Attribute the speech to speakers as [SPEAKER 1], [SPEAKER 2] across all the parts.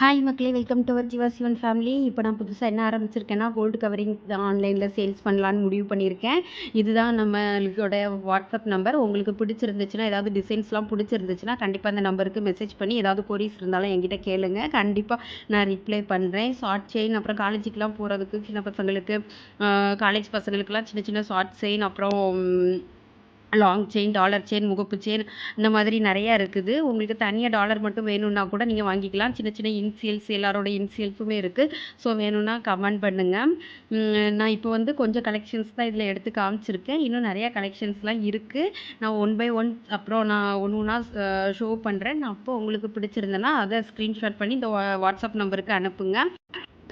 [SPEAKER 1] Hi மக்களே welcome to our Jiva Sivan family இப்போ நான் புதுசாக என்ன ஆரம்பிச்சிருக்கேன்னா கோல்டு கவரிங் ஆன்லைனில் சேல்ஸ் பண்ணலான்னு முடிவு பண்ணியிருக்கேன். இதுதான் நம்மளோட வாட்ஸ்அப் நம்பர் உங்களுக்கு பிடிச்சிருந்துச்சுன்னா ஏதாவது டிசைன்ஸ்லாம் பிடிச்சிருந்துச்சுன்னா கண்டிப்பாக அந்த நம்பருக்கு மெசேஜ் பண்ணி ஏதாவது கொரிஸ் இருந்தாலும் என்கிட்ட கேளுங்க. கண்டிப்பாக நான் ரிப்ளை பண்ணுறேன் ஷார்ட் செயின் அப்புறம் காலேஜுக்கெலாம் போகிறதுக்கு சின்ன பசங்களுக்கு காலேஜ் பசங்களுக்குலாம் சின்ன சின்ன ஷார்ட் செயின் அப்புறம் லாங் செயின் டாலர் செயின் முகப்பு செயின் இந்த மாதிரி நிறையா இருக்குது. உங்களுக்கு தனியாக டாலர் மட்டும் வேணும்னா கூட நீங்கள் வாங்கிக்கலாம். சின்ன சின்ன இன்சியல்ஸ் எல்லாரோட இன்சியல்ஸுமே இருக்குது ஸோ வேணும்னா கமெண்ட் பண்ணுங்கள் நான் இப்போ வந்து கொஞ்சம் கலெக்ஷன்ஸ் தான் இதில் எடுத்து காமிச்சிருக்கேன். இன்னும் நிறையா கலெக்ஷன்ஸ்லாம் இருக்குது நான் ஒன் பை ஒன் அப்புறம் நான் ஒன்று ஒன்றா ஷோ பண்ணுறேன் நான் அப்போ உங்களுக்கு பிடிச்சிருந்தேன்னா அதை ஸ்க்ரீன்ஷாட் பண்ணி இந்த வாட்ஸ்அப் நம்பருக்கு அனுப்புங்க.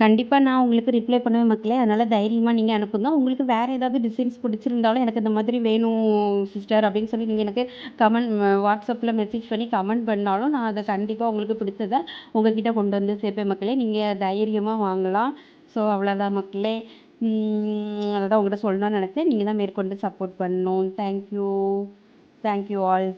[SPEAKER 1] கண்டிப்பாக நான் உங்களுக்கு ரிப்ளை பண்ணுவேன் மக்களே. அதனால் தைரியமாக நீங்கள் அனுப்புங்க. உங்களுக்கு வேறு ஏதாவது டிசைன்ஸ் பிடிச்சிருந்தாலும் எனக்கு இந்த மாதிரி வேணும் சிஸ்டர் அப்படின்னு சொல்லி நீங்கள் எனக்கு கமெண்ட் வாட்ஸ்அப்பில் மெசேஜ் பண்ணி கமெண்ட் பண்ணாலும் நான் அதை கண்டிப்பாக உங்களுக்கு பிடிச்சதை உங்ககிட்ட கொண்டு வந்து சேர்ப்பேன் மக்களே. நீங்கள் தைரியமாக வாங்கலாம். ஸோ அவ்வளோதான் மக்களே. அதை தான் உங்கள்கிட்ட சொல்லணும்னு நினச்சேன். நீங்கள் தான் மேற்கொண்டு சப்போர்ட் பண்ணணும். Thank you thank you all